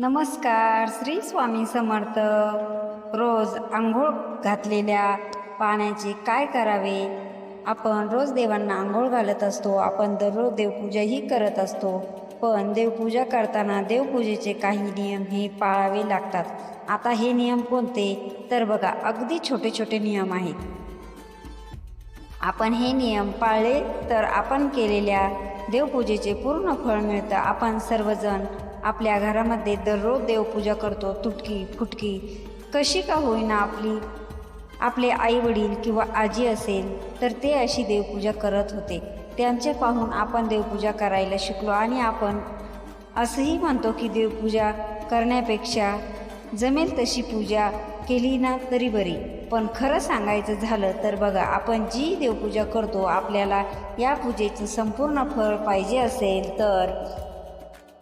नमस्कार श्री स्वामी समर्थ. रोज आंघोळ घातलेल्या पाण्याचे काय करावे? आपण रोज देवांना आंघोळ घालत असतो आपण दररोज देवपूजाही करत असतो. पण देवपूजा करताना देवपूजेचे काही नियम हे पाळावे लागतात. आता हे नियम कोणते? तर बघा अगदी छोटे छोटे नियम आहेत. आपण हे नियम पाळले तर आपण केलेल्या देवपूजेचे पूर्ण फळ मिळतं. आपण सर्वजण आपल्या घरामध्ये दररोज देवपूजा करतो तुटकी फुटकी. कशी का होईना आपली आपले आई वडील किंवा आजी असेल तर ते अशी देवपूजा करत होते. त्यांचे पाहून आपण देवपूजा करायला शिकलो आणि आपण असंही म्हणतो की देवपूजा करण्यापेक्षा जमेल तशी पूजा केली ना तरी बरी. पण खरं सांगायचं झालं तर बघा आपण जी देवपूजा करतो आपल्याला या पूजेचं संपूर्ण फळ पाहिजे असेल तर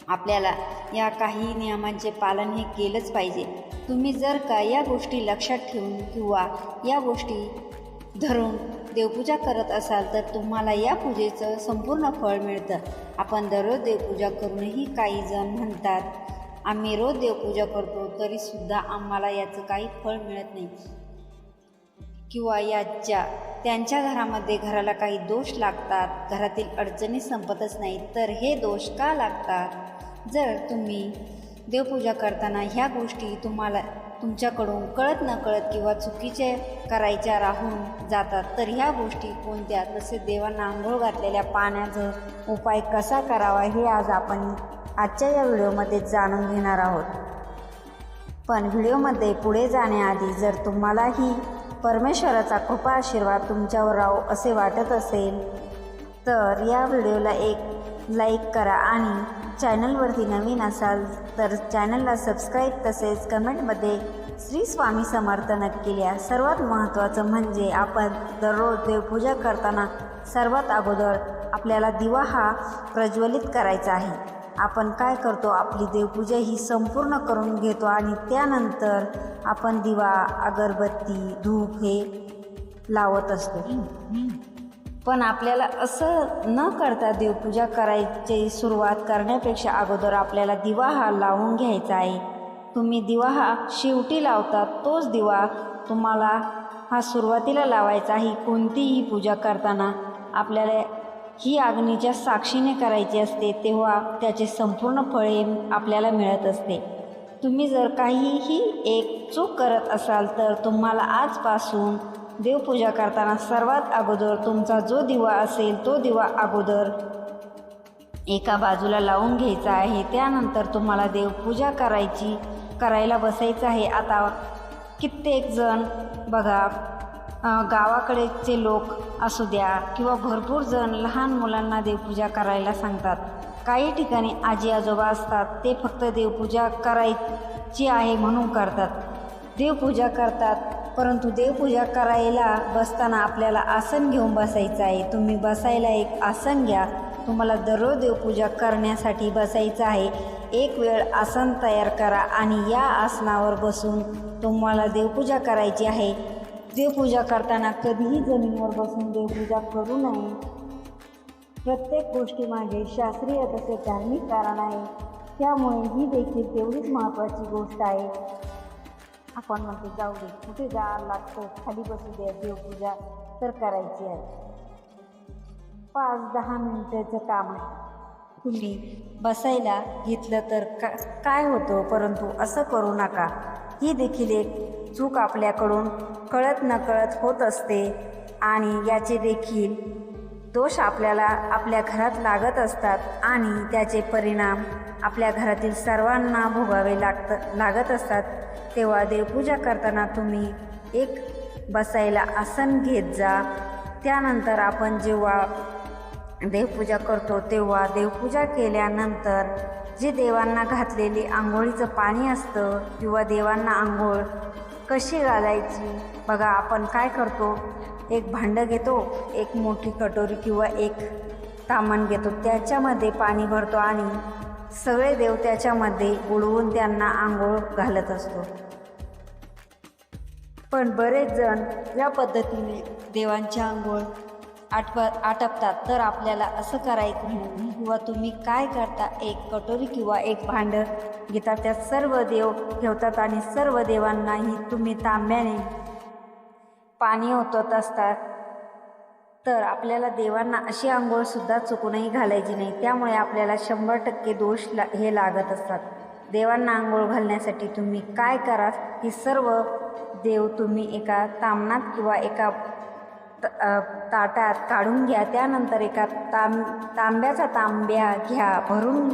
आपल्याला या काही नियमांचे पालन हे केलंच पाहिजे. तुम्ही जर का या गोष्टी लक्षात ठेवून किंवा या गोष्टी धरून देवपूजा करत असाल तर तुम्हाला या पूजेचं संपूर्ण फळ मिळतं. आपण दररोज देवपूजा करूनही काही जण म्हणतात आम्ही रोज देवपूजा करतो तरीसुद्धा आम्हाला याचं काही फळ मिळत नाही. किंवा याच्या त्यांच्या घरामध्ये घराला काही दोष लागतात घरातील अडचणी संपतच नाही तर हे दोष का लागतात? जर तुम्ही देवपूजा करताना ह्या गोष्टी तुम्हाला तुमच्याकडून कळत न कळत किंवा चुकीचे करायच्या राहून जातात तर ह्या गोष्टी कोणत्या? तसेच देवांना आंघोळ घातलेल्या पाण्याचा उपाय कसा करावा हे आज आपण आजच्या या व्हिडिओमध्ये जाणून घेणार आहोत. पण व्हिडिओमध्ये पुढे जाण्याआधी जर तुम्हालाही परमेश्वराचा कृपा आशीर्वाद तुमच्यावर राहो असे वाटत असेल तर या व्हिडिओला एक लाईक करा आणि चॅनलवरती नवीन असाल तर चॅनलला सबस्क्राईब तसेच कमेंटमध्ये श्री स्वामी समर्थ नक्की लिहा. सर्वात महत्त्वाचं म्हणजे आपण दररोज देवपूजा करताना सर्वात अगोदर आपल्याला दिवा हा प्रज्वलित करायचा आहे. आपण काय करतो? आपली देवपूजा ही संपूर्ण करून घेतो आणि त्यानंतर आपण दिवा अगरबत्ती धूप हे लावत असतो. पण आपल्याला असं न करता देवपूजा करायची सुरुवात करण्यापेक्षा अगोदर आपल्याला दिवा हा लावून घ्यायचा आहे. तुम्ही दिवा हा शेवटी लावता तोच दिवा तुम्हाला हा सुरुवातीला लावायचा आहे. कोणतीही पूजा करताना आपल्याला ही अग्नीच्या साक्षीने करायची असते तेव्हा त्याचे संपूर्ण फळे आपल्याला मिळत असते. तुम्ही जर काहीही एक चूक करत असाल तर तुम्हाला आजपासून देवपूजा करताना सर्वात अगोदर तुमचा जो दिवा असेल तो दिवा अगोदर एका बाजूला लावून घ्यायचा आहे. त्यानंतर तुम्हाला देवपूजा करायची करायला बसायचं आहे. आता कित्येक जण बघा गावाकडेचे लोक असू द्या किंवा भरपूर जण लहान मुलांना देवपूजा करायला सांगतात. काही ठिकाणी आजी आजोबा असतात ते फक्त देवपूजा करायची आहे म्हणून करतात. देवपूजा करतात. परंतु देवपूजा करायला बसताना आपल्याला आसन घेऊन बसायचं आहे. तुम्ही बसायला एक आसन घ्या. तुम्हाला दररोज देवपूजा करण्यासाठी बसायचं आहे. एक वेळ आसन तयार करा आणि या आसनावर बसून तुम्हाला देवपूजा करायची आहे. देवपूजा करताना कधीही जमिनीवर बसून देवपूजा करू नये. प्रत्येक गोष्टीमागे शास्त्रीय तसे धार्मिक कारण आहे. त्यामुळे ही देखील तेवढीच महत्त्वाची गोष्ट आहे. आपण म्हणतो जाऊ दे कुठे जावं लागतं? खाली बसू द्या देवपूजा तर करायची आहे. पाच दहा मिनिटाचं काम आहे. तुम्ही बसायला घेतलं तर का काय होतं? परंतु असं करू नका. ही देखील एक चूक आपल्याकडून कळत नकळत होत असते आणि याचे देखील दोष आपल्याला आपल्या घरात लागत असतात आणि त्याचे परिणाम आपल्या घरातील सर्वांना भोगावे लागत लागत असतात. तेव्हा देवपूजा करताना तुम्ही एक बसायला आसन घेत जा. त्यानंतर आपण जेव्हा देवपूजा करतो तेव्हा देवपूजा केल्यानंतर जे देवांना घातलेली आंघोळीचं पाणी असतं किंवा देवांना आंघोळ कशी घालायची? बघा आपण काय करतो? एक भांडं घेतो एक मोठी कटोरी किंवा एक तामण घेतो. त्याच्यामध्ये पाणी भरतो आणि सगळे देव त्याच्यामध्ये बुडवून त्यांना आंघोळ घालत असतो. पण बरेच जण या पद्धतीने देवांची आंघोळ आटप आटपतात. तर आपल्याला असं करायचं नाही. किंवा तुम्ही काय करता? एक कटोरी किंवा एक भांडं घेतात त्यात सर्व देव ठेवतात आणि सर्व देवांनाही तुम्ही तांब्याने पाणी ओतत असतात. तर आपल्याला देवांना अशी आंघोळसुद्धा चुकूनही घालायची नाही. त्यामुळे आपल्याला शंभर टक्के दोष ला हे लागत असतात. देवांना आंघोळ घालण्यासाठी तुम्ही काय करा? ही सर्व देव तुम्ही एका तामणात किंवा एका त- ताटात काढून घ्या. त्यानंतर एका तांब तांब्याचा तांब्या घ्या. भरून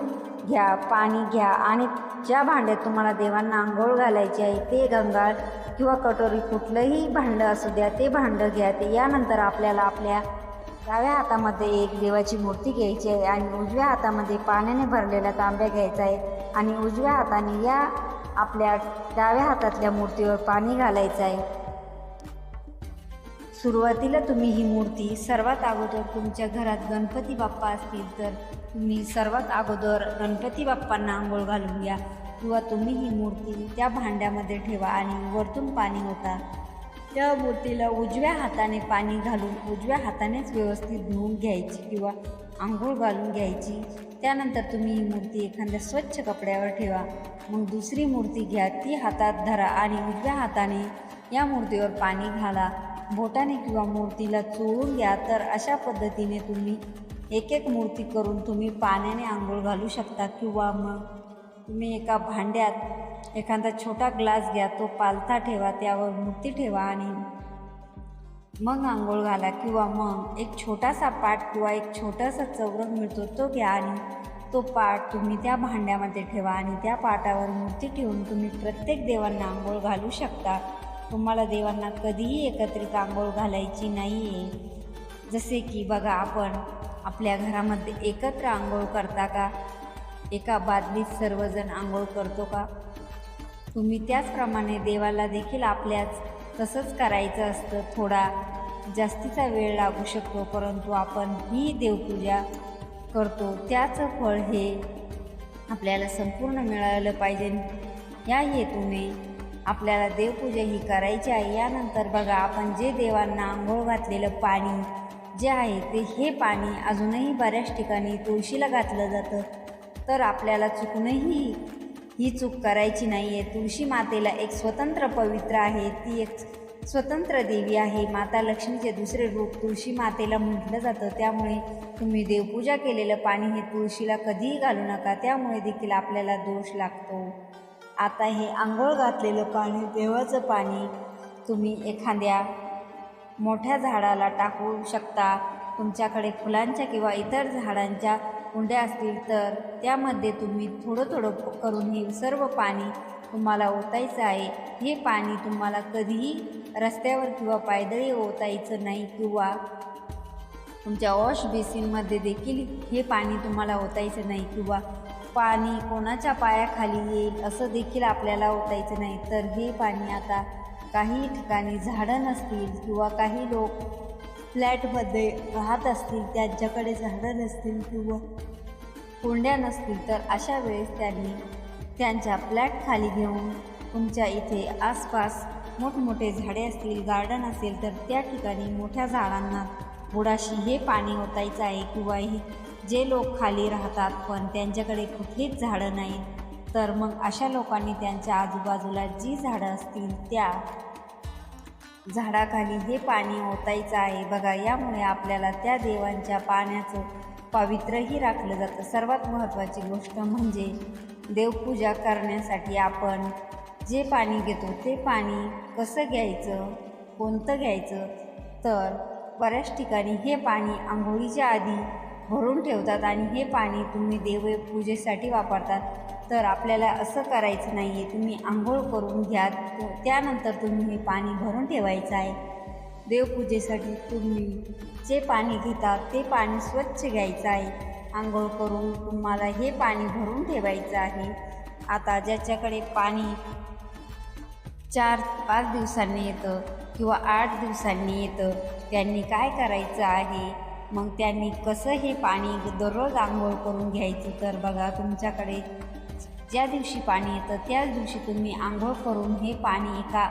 घ्या पाणी घ्या आणि ज्या भांड्यात तुम्हाला देवांना आंघोळ घालायची आहे ते गंगाळ किंवा कटोरी कुठलंही भांडं असू द्या ते भांडं घ्या. ते यानंतर आपल्याला आपल्या डाव्या हातामध्ये एक देवाची मूर्ती घ्यायची आहे आणि उजव्या हातामध्ये पाण्याने भरलेला तांब्या घ्यायचा आहे आणि उजव्या हाताने या आपल्या डाव्या हातातल्या मूर्तीवर पाणी घालायचं आहे. सुरुवातीला तुम्ही ही मूर्ती सर्वात अगोदर तुमच्या घरात गणपती बाप्पा असतील तर तुम्ही सर्वात अगोदर गणपती बाप्पांना आंघोळ घालून घ्या. किंवा तुम्ही ही मूर्ती त्या भांड्यामध्ये ठेवा आणि वरतून पाणी होता त्या मूर्तीला उजव्या हाताने पाणी घालून उजव्या हातानेच व्यवस्थित धुवून घ्यायची किंवा आंघोळ घालून घ्यायची. त्यानंतर तुम्ही ही मूर्ती एखाद्या स्वच्छ कपड्यावर ठेवा. मग दुसरी मूर्ती घ्या. ती हातात धरा आणि उजव्या हाताने या मूर्तीवर पाणी घाला. बोटाने किंवा मूर्तीला चोळून घ्या. तर अशा पद्धतीने तुम्ही एक एक मूर्ती करून तुम्ही पाण्याने आंघोळ घालू शकता किंवा मग तुम्ही एका भांड्यात एखादा छोटा ग्लास घ्या तो पालथा ठेवा त्यावर मूर्ती ठेवा आणि मग आंघोळ घाला किंवा मग एक छोटासा पाट किंवा एक छोटासा चौरंग मिळतो तो घ्या आणि तो पाट तुम्ही त्या भांड्यामध्ये ठेवा आणि त्या पाटावर मूर्ती ठेवून तुम्ही प्रत्येक देवांना आंघोळ घालू शकता. तुम्हाला देवांना कधीही एकत्रित आंघोळ घालायची नाही आहे जसे की बघा आपण आपल्या घरामध्ये एकत्र आंघोळ करता का? एका बादलीत सर्वजण आंघोळ करतो का? तुम्ही त्याचप्रमाणे देवाला देखील आपल्याच तसंच करायचं असतं. थोडा जास्तीचा वेळ लागू शकतो परंतु आपण ही देवपूजा करतो. त्याचं फळ हे आपल्याला संपूर्ण मिळालं पाहिजे. या हेतूने आपल्याला देवपूजा ही करायची आहे. यानंतर बघा आपण जे देवांना आंघोळ घातलेलं पाणी जे आहे ते हे पाणी अजूनही बऱ्याच ठिकाणी तुळशीला घातलं जातं. तर आपल्याला चुकूनही ही चूक करायची नाही आहे तुळशी मातेला एक स्वतंत्र पवित्र आहे. ती एक स्वतंत्र देवी आहे. माता लक्ष्मीचे दुसरे रूप तुळशी मातेला म्हटलं जातं. त्यामुळे तुम्ही देवपूजा केलेलं पाणी हे तुळशीला कधीही घालू नका. त्यामुळे देखील आपल्याला दोष लागतो. आता हे आंघोळ घातलेलं पाणी देवाचं पाणी तुम्ही एखाद्या मोठ्या झाडाला टाकू शकता. तुमच्याकडे फुलांच्या किंवा इतर झाडांच्या कुंड्या असतील तर त्यामध्ये तुम्ही थोडं थोडं करून हे सर्व पाणी तुम्हाला ओतायचं आहे. हे पाणी तुम्हाला कधीही रस्त्यावर किंवा पायदळी ओतायचं नाही किंवा तुमच्या वॉश बेसिनमध्ये देखील हे पाणी तुम्हाला ओतायचं नाही किंवा पाणी कोणाच्या पायाखाली येईल असं देखील आपल्याला ओतायचं नाही. तर हे पाणी आता काही ठिकाणी झाडं नसतील किंवा काही लोक फ्लॅटमध्ये राहत असतील त्यांच्याकडे झाडं नसतील किंवा कोंड्या नसतील तर अशा वेळेस त्यांनी त्यांच्या फ्लॅट खाली घेऊन तुमच्या इथे आसपास मोठमोठे झाडे असतील गार्डन असेल तर त्या ठिकाणी मोठ्या झाडांना बुडाशी हे पाणी ओतायचं आहे किंवा हे जे लोक खाली राहतात पण त्यांच्याकडे कुठलीच झाडं नाहीत. तर मग अशा लोकांनी त्यांच्या आजूबाजूला जी झाडं असतील त्या झाडाखाली हे पाणी ओतायचं आहे. बघा यामुळे आपल्याला त्या देवांच्या पाण्याचं पावित्र्यही राखलं जातं. सर्वात महत्त्वाची गोष्ट म्हणजे देवपूजा करण्यासाठी आपण जे पाणी घेतो ते पाणी कसं घ्यायचं कोणतं घ्यायचं? तर बऱ्याच ठिकाणी हे पाणी आंघोळीच्या आधी भरून ठेवतात आणि हे पाणी तुम्ही देवपूजेसाठी वापरतात. तर आपल्याला असं करायचं नाही आहे तुम्ही आंघोळ करून घ्या त्यानंतर तुम्ही हे पाणी भरून ठेवायचं आहे. देवपूजेसाठी तुम्ही जे पाणी घेता ते पाणी स्वच्छ घ्यायचं आहे. आंघोळ करून तुम्हाला हे पाणी भरून ठेवायचं आहे. आता ज्याच्याकडे पाणी चार पाच दिवसांनी येतं किंवा आठ दिवसांनी येतं त्यांनी काय करायचं आहे? मग त्यांनी कसं हे पाणी दररोज आंघोळ करून घ्यायचं? तर बघा तुमच्याकडे ज्या दिवशी पाणी येतं त्याच दिवशी तुम्ही आंघोळ करून हे पाणी एका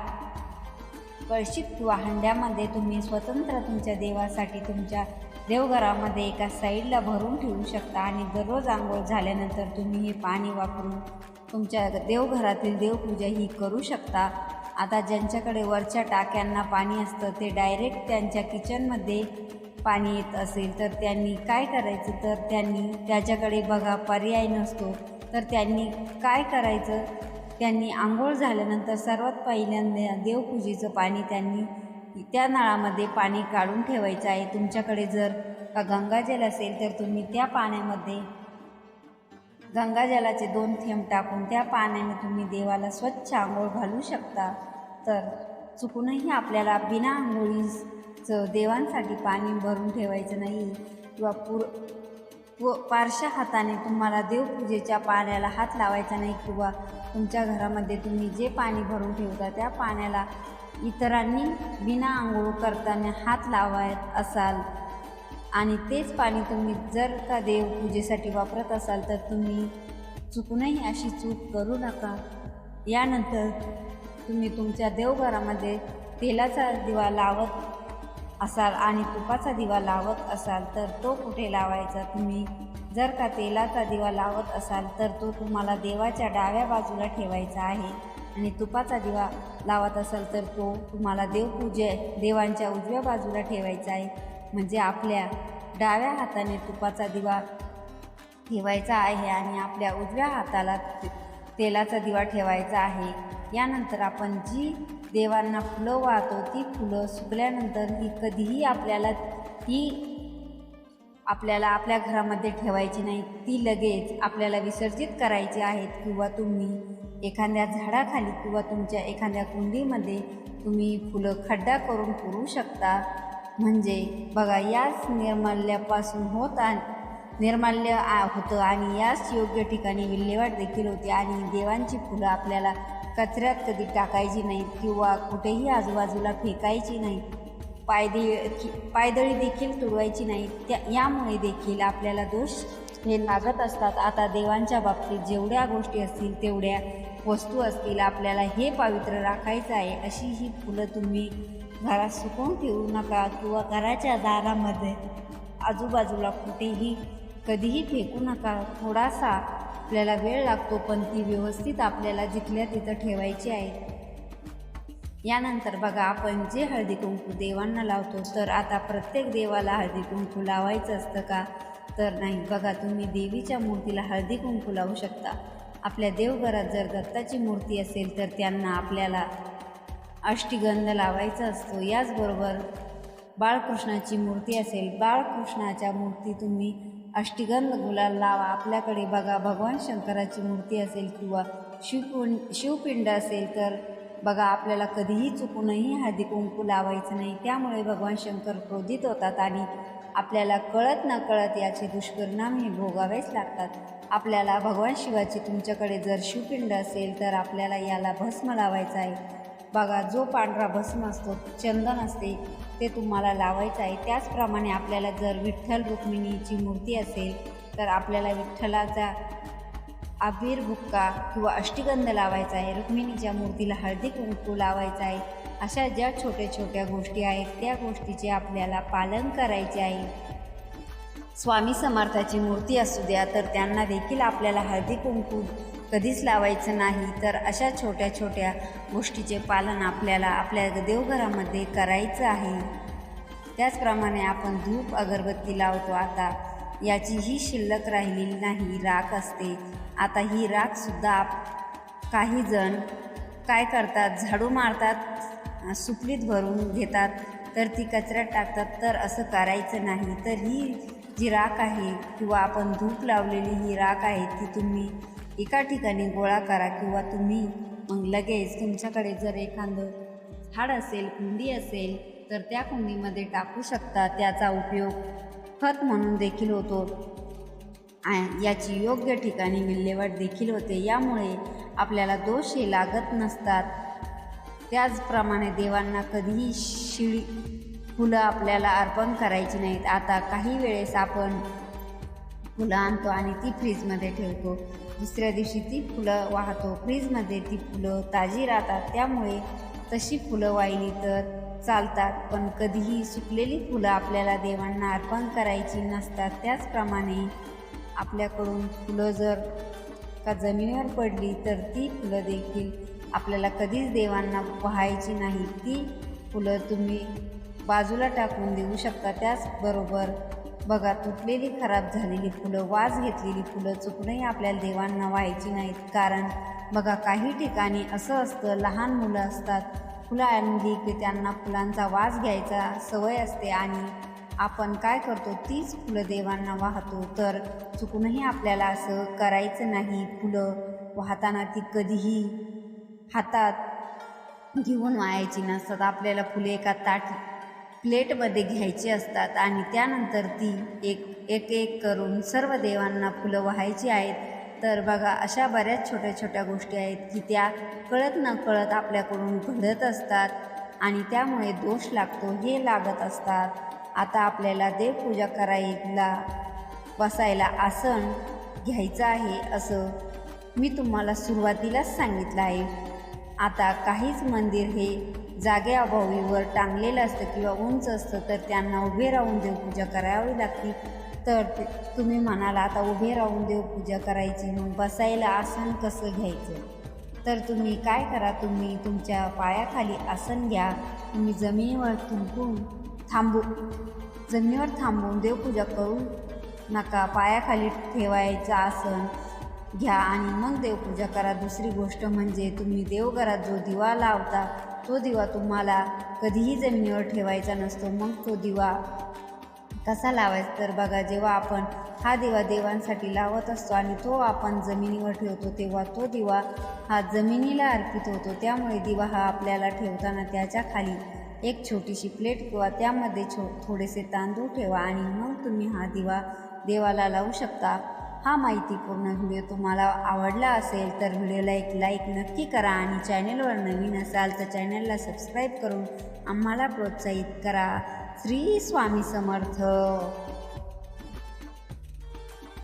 कळशीत किंवा हंड्यामध्ये तुम्ही स्वतंत्र तुमच्या देवासाठी तुमच्या देवघरामध्ये एका साईडला भरून ठेवू शकता आणि दररोज आंघोळ झाल्यानंतर तुम्ही हे पाणी वापरून तुमच्या देवघरातील देवपूजा ही करू शकता. आता ज्यांच्याकडे वरच्या टाक्यांना पाणी असतं ते डायरेक्ट त्यांच्या किचनमध्ये पाणी येत असेल तर त्यांनी काय करायचं? तर त्यांनी त्याच्याकडे बघा पर्याय नसतो. तर त्यांनी काय करायचं? त्यांनी आंघोळ झाल्यानंतर सर्वात पहिल्यांदा देवपूजेचं पाणी त्यांनी त्या नळामध्ये पाणी काढून ठेवायचं आहे. तुमच्याकडे जर का गंगाजल असेल तर तुम्ही त्या पाण्यामध्ये गंगाजलाचे दोन थेंब टाकून त्या पाण्याने तुम्ही देवाला स्वच्छ आंघोळ घालू शकता. तर चुकूनही आपल्याला बिना आंघोळीचं देवांसाठी पाणी भरून ठेवायचं नाही. किंवा पुर व पारशा हाताने तुम्हाला देवपूजेच्या पाण्याला हात लावायचा नाही किंवा तुमच्या घरामध्ये तुम्ही जे पाणी भरून ठेवता त्या पाण्याला इतरांनी बिना आंघोळ करताना हात लावायत असाल. आणि तेच पाणी तुम्ही जर का देवपूजेसाठी वापरत असाल तर तुम्ही चुकूनही अशी चूक करू नका. यानंतर तुम्ही तुमच्या देवघरामध्ये तेलाचा दिवा लावत असाल आणि तुपाचा दिवा लावत असाल तर तो कुठे लावायचा तुम्ही? जर का तेलाचा दिवा लावत असाल तर तो तुम्हाला देवाच्या डाव्या बाजूला ठेवायचा आहे. आणि तुपाचा दिवा लावत असाल तर तो तुम्हाला देवपूजे देवांच्या उजव्या बाजूला ठेवायचा आहे. म्हणजे आपल्या डाव्या हाताने तुपाचा दिवा ठेवायचा आहे आणि आपल्या उजव्या हाताला तेलाचा दिवा ठेवायचा आहे. यानंतर आपण जी देवांना फुलं वाहतो ती फुलं सुकल्यानंतर ही कधीही आपल्याला ती आपल्याला आपल्या घरामध्ये ठेवायची नाही. ती लगेच आपल्याला विसर्जित करायची आहेत किंवा तुम्ही एखाद्या झाडाखाली किंवा तुमच्या एखाद्या कुंडीमध्ये तुम्ही फुलं खड्डा करून पुरू शकता. म्हणजे बघा याच निर्माल्यापासून होत निर्माल्य होतं. आणि याच योग्य ठिकाणी विल्हेवाट देखील होते. आणि देवांची फुलं आपल्याला कचऱ्यात कधी टाकायची नाहीत किंवा कुठेही आजूबाजूला फेकायची नाहीत. पायदे पायदळी देखील तुडवायची नाही त्या यामुळे देखील आपल्याला दोष हे लागत असतात. आता देवांच्या बाबतीत जेवढ्या गोष्टी असतील तेवढ्या वस्तू असतील आपल्याला हे पवित्र राखायचं आहे. अशी ही फुलं तुम्ही घरात सुकवून ठेवू नका किंवा घराच्या दारामध्ये आजूबाजूला कुठेही कधीही फेकू नका. थोडासा आपल्याला वेळ लागतो पण ती व्यवस्थित आपल्याला जिथल्या तिथं ठेवायची आहे. यानंतर बघा आपण जे हळदी कुंकू देवांना लावतो तर आता प्रत्येक देवाला हळदी कुंकू लावायचं असतं का? तर नाही. बघा तुम्ही देवीच्या मूर्तीला हळदी कुंकू लावू शकता. आपल्या देवघरात जर दत्ताची मूर्ती असेल तर त्यांना आपल्याला अष्टीगंध लावायचा असतो. याचबरोबर बाळकृष्णाची मूर्ती असेल बाळकृष्णाच्या मूर्ती तुम्ही अष्टिगंध गुलाल लावा. आपल्याकडे बघा भगवान शंकराची मूर्ती असेल किंवा शिवपुं शिवपिंड असेल तर बघा आपल्याला कधीही चुकूनही हळदी कुंकू लावायचं नाही. त्यामुळे भगवान शंकर क्रोधित होतात आणि आपल्याला कळत न कळत याचे दुष्परिणाम हे भोगावेच लागतात. आपल्याला भगवान शिवाची तुमच्याकडे जर शिवपिंड असेल तर आपल्याला याला भस्म लावायचा आहे. बघा जो पांढरा भस्म असतो चंदन असते ते तुम्हाला लावायचं आहे. त्याचप्रमाणे आपल्याला जर विठ्ठल रुक्मिणीची मूर्ती असेल तर आपल्याला विठ्ठलाचा आबीर बुक्का किंवा अष्टिगंध लावायचा आहे. रुक्मिणीच्या मूर्तीला हळदी कुंकू लावायचा आहे. अशा ज्या छोट्या छोट्या गोष्टी आहेत त्या गोष्टीचे आपल्याला पालन करायचे आहे. स्वामी समर्थाची मूर्ती असू द्या तर त्यांना देखील आपल्याला हळदी कुंकू कधीच लावायचं नाही. तर अशा छोट्या छोट्या गोष्टीचे पालन आपल्याला आपल्या देवघरामध्ये करायचं आहे. त्याचप्रमाणे आपण धूप अगरबत्ती लावतो आता. याची ही शिल्लक राहिलेली नाही राख असते. आता ही राखसुद्धा काही जण काय करतात? झाडू मारतात सुपलीत भरून घेतात. तर ती कचऱ्यात टाकतात. तर असं करायचं नाही. तर ही जी राख आहे किंवा आपण धूप लावलेली ही राख आहे ती तुम्ही एका ठिकाणी गोळा करा किंवा तुम्ही मग लगेच तुमच्याकडे जर एखादं झाड असेल कुंडी असेल तर त्या कुंडीमध्ये टाकू शकता. त्याचा उपयोग खत म्हणून देखील होतो. याची योग्य ठिकाणी विल्हेवाट देखील होते. यामुळे आपल्याला दोष हे लागत नसतात. त्याचप्रमाणे देवांना कधीही शिळी फुलं आपल्याला अर्पण करायची नाहीत. आता काही वेळेस आपण फुलं आणतो आणि ती फ्रीजमध्ये ठेवतो. दुसऱ्या दिवशी ती फुलं वाहतो. फ्रीजमध्ये ती फुलं ताजी राहतात. त्यामुळे तशी फुलं वाहिली तर चालतात. पण कधीही सुकलेली फुलं आपल्याला देवांना अर्पण करायची नसतात. त्याचप्रमाणे आपल्याकडून फुलं जर का जमिनीवर पडली तर ती फुलं देखील आपल्याला कधीच देवांना व्हायची नाही. ती फुलं तुम्ही बाजूला टाकून देऊ शकता. त्याचबरोबर बघा तुटलेली खराब झालेली फुलं वाज घेतलेली फुलं चुकूनही आपल्याला देवांना व्हायची नाहीत. कारण बघा काही ठिकाणी असं असतं लहान मुलं असतात फुलं आणली की त्यांना फुलांचा वास घ्यायचा सवय असते आणि आपण काय करतो तीच फुलं देवांना वाहतो. तर चुकूनही आपल्याला असं करायचं नाही. फुलं वाहताना ती कधीही हातात घेऊन वाहायची नसतात. आपल्याला फुले एका ताट प्लेटमध्ये घ्यायची असतात आणि त्यानंतर ती एक एक एक करून सर्व देवांना फुलं वाहायची आहेत. तर बघा अशा बऱ्याच छोट्या छोट्या गोष्टी आहेत की त्या कळत न कळत आपल्याकडून घडत असतात आणि त्यामुळे दोष लागतो हे लागत असतात. आता आपल्याला देवपूजा करायला बसायला आसन घ्यायचं आहे असं मी तुम्हाला सुरुवातीलाच सांगितलं आहे. आता काहीच मंदिर हे जागेअभावीवर टांगलेलं असतं किंवा उंच असतं तर त्यांना उभे राहून देवपूजा करावी लागते. तर ते- तुम्ही म्हणाला आता उभे राहून देवपूजा करायची मग बसायला आसन कसं घ्यायचं? तर तुम्ही काय करा तुम्ही तुमच्या पायाखाली आसन घ्या. तुम्ही जमिनीवर थुंकून थांबू जमिनीवर थांबून देवपूजा करू नका. पायाखाली ठेवायचं आसन घ्या आणि मग देवपूजा करा. दुसरी गोष्ट म्हणजे तुम्ही देवघरात जो दिवा लावता तो दिवा तुम्हाला कधीही जमिनीवर ठेवायचा नसतो. मग तो दिवा कसा लावायचा? तर बघा जेव्हा आपण हा दिवा देवांसाठी लावत असतो आणि तो आपण जमिनीवर ठेवतो तेव्हा तो दिवा हा जमिनीला अर्पित होतो. त्यामुळे दिवा हा आपल्याला ठेवताना त्याच्याखाली एक छोटीशी प्लेट किंवा त्यामध्ये छो थोडेसे तांदूळ ठेवा आणि मग तुम्ही हा दिवा देवाला लावू शकता. हा माहितीपूर्ण व्हिडिओ तुम्हाला आवडला असेल तर व्हिडिओला एक लाईक नक्की करा आणि चॅनलवर नवीन असाल तर चॅनलला सबस्क्राईब करून आम्हाला प्रोत्साहित करा. श्री स्वामी समर्थ.